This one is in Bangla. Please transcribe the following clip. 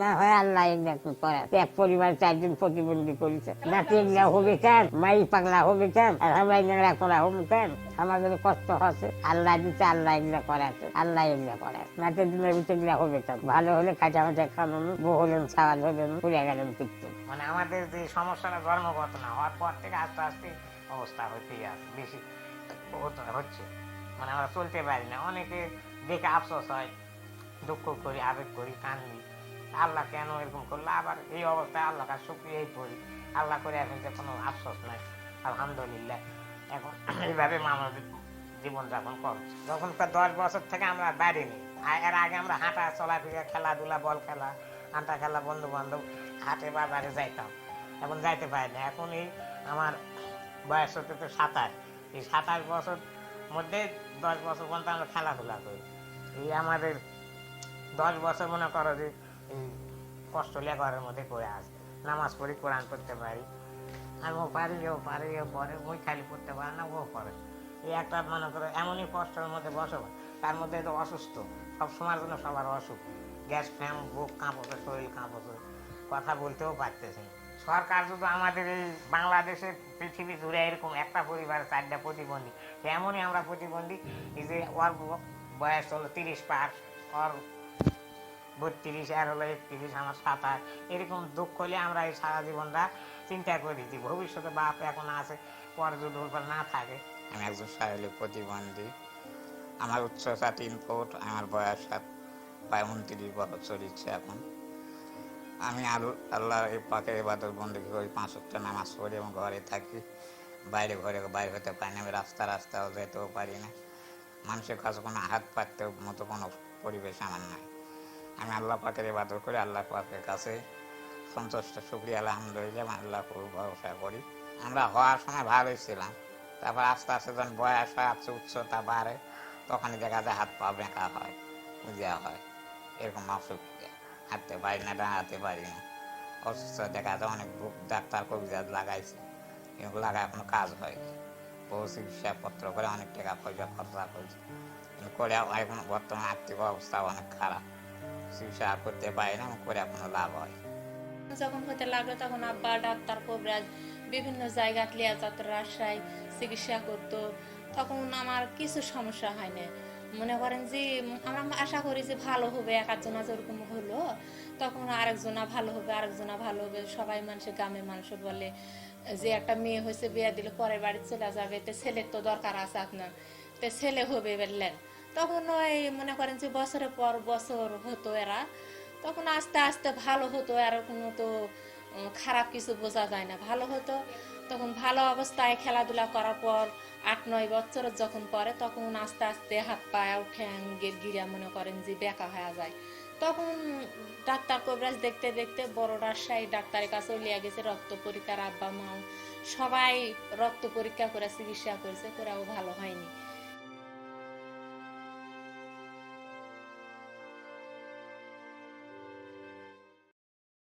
ভালো হলে মাচা খাওয়ানো বউ হলেন হলেন গেলেন মানে আমাদের যে সমস্যাটা জন্মগত না, হওয়ার পর থেকে আস্তে আস্তে অবস্থা হতেই আছে। বেশি হচ্ছে। মানে আমরা চলতে পারি না। অনেকে দেখে আফসোস হয়, দুঃখ করি, আবেগ করি, কান্দি। আল্লাহ কেন এরকম করল? আবার এই অবস্থায় আল্লাহ কাছে শুক্রিয়াই করি আল্লাহ করে এখন যে কোনো আফসোস নাই। আলহামদুলিল্লাহ। এখন এইভাবে মানুষ জীবনযাপন করছে। যখন দশ বছর থেকে আমরা বাড়িনি এর আগে আমরা হাঁটা চলাফেরা খেলাধুলা, বল খেলা হাঁটা খেলা বন্ধু বান্ধব হাটে বাজারে যাইতাম। এখন যাইতে পারি না। এখন এই আমার বয়স হতে তো সাতাশ। এই সাতাশ বছর মধ্যে দশ বছর পর্যন্ত আমরা খেলাধুলা করি। এই আমাদের দশ বছর মনে করো যে এই ঘরের মধ্যে করে আসে নামাজ পড়ি, কোরআন পড়তে পারি। আমি ও পারি ও পারি, ও পরে ওই খালি পড়তে পারে না, ও পড়ে। এই একটা মনে করো, এমনই কষ্টের মধ্যে বসবাস। তার মধ্যে তো অসুস্থ। সব সময়ের জন্য সবার অসুখ। গ্যাস ফ্যাম বুক কাঁপছে, শরীর কাঁপছে। কথা বলতেও পারতেছে সরকার যদি আমাদের এই বাংলাদেশে পৃথিবী জুড়ে এরকম একটা পরিবারে, চারটা প্রতিবন্ধী এমনই আমরা প্রতিবন্ধী, এই যে ওর বয়স হলো তিরিশ পার ওর বত্রিশ আর হলো একত্রিশ, আমার সাতাশ, এরকম দুঃখ হলে আমরা এই সারা জীবনটা চিন্তা করি যে ভবিষ্যতে বাপ এখন আছে পরে যদি না থাকে। আমি একজন শারীরিক প্রতিবন্ধী। আমার উচ্চতা তিন ফুট আমার বয়স সাত, প্রায় উনত্রিশ বছর চলিচ্ছে এখন। আমি আলু আল্লাহর এই পাকে এবাদত বন্ধু করি, পাঁচ ওয়াক্ত নামাজ পড়ি এবং ঘরে থাকি। বাইরে ঘরে বাইরে হতে পারি না, আমি রাস্তা রাস্তাও যেতেও পারি না। মানুষের কাছে কোনো হাত পাততে মতো কোনো পরিবেশ আমার নাই। আমি আল্লাহ পাকের ইবাদত করি, আল্লাহ পাকের কাছে সন্তুষ্ট, শুক্রিয়া, আলহামদুলিল্লাহ আল্লাহ খুব ভরসা করি। আমরা হওয়ার সময় ভালোই ছিলাম। তারপর আস্তে আস্তে যখন বয়স হয়, আস্তে উচ্চতা বাড়ে, তখনই দেখা যায় হাত পা বেঁকা হয় উজা হয়, এরকম অসুখ হাঁটতে পারি না, দাঁড়াতে পারি না। অসুস্থ দেখা যায়, অনেক বুক ডাক্তার কবিরাজ লাগাইছে। কিন্তু লাগায় কোনো কাজ হয় বহু চিকিৎসাপত্র করে অনেক টাকা পয়সা খরচা করছে। করে এখন বর্তমান আর্থিক অবস্থা অনেক খারাপ। চিকিৎসা করতে পারি না, করে কোনো লাভ হয় যখন হতে লাগল তখন আব্বা, ডাক্তার, কবরাজ, বিভিন্ন জায়গা লিয়া যত, রাজশাহী চিকিৎসা করতো। তখন আমার কিছু সমস্যা হয় না মনে করেন যে, আমরা আশা করি যে ভালো হবে এক একজনা যেরকম হলো, তখন আরেকজনা ভালো হবে, আরেকজনা ভালো হবে। সবাই মানুষে গ্রামের মানুষ বলে যে, একটা মেয়ে হয়েছে, বিয়ে দিলে পরের বাড়ি চলে যাবে। তো ছেলের তো দরকার আছে আপনার। তো ছেলে হবে বললেন। তখন ওই মনে করেন যে বছরের পর বছর হতো এরা। তখন আস্তে আস্তে ভালো হতো, আর কোনো তো খারাপ কিছু বোঝা যায় না। ভালো হতো। তখন ভালো অবস্থায় খেলাধুলা করার পর আট, নয় বছর যখন পরে, তখন আস্তে আস্তে হাত পায়ে ঠ্যাং গিরা মনে করেন যে বেকা হয়ে যায়। তখন ডাক্তার কবিরাজ দেখতে দেখতে বড় রাজশাহী ডাক্তারের কাছেও লিয়ে গেছে রক্ত পরীক্ষার আব্বা মাও সবাই রক্ত পরীক্ষা করে, চিকিৎসা করেছে, করেও ভালো হয়নি।